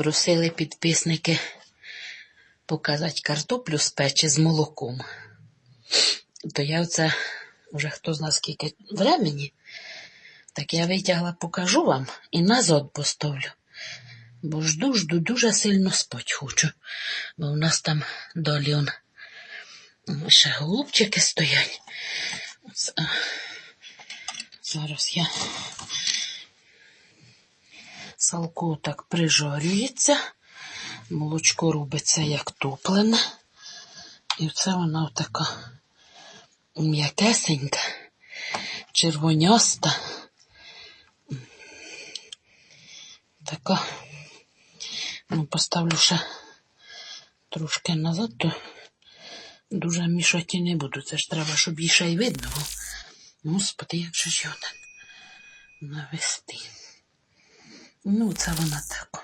Просили підписники показати картоплю з печі з молоком. То я оце вже хто зна скільки времени, так я витягла, покажу вам і назад поставлю. Бо жду, жду, дуже сильно спать хочу. Бо у нас там долі он, ще голубчики стоять. Зараз я салко так прижарюється, молочко робиться як топлене. І це вона така м'якесенька, червоняста. Така. Ну, поставлю ще трошки назад, то дуже мішати не буду. Це ж треба, щоб її ще й видно. Господи, як же ж його навести. Ну, це вона так.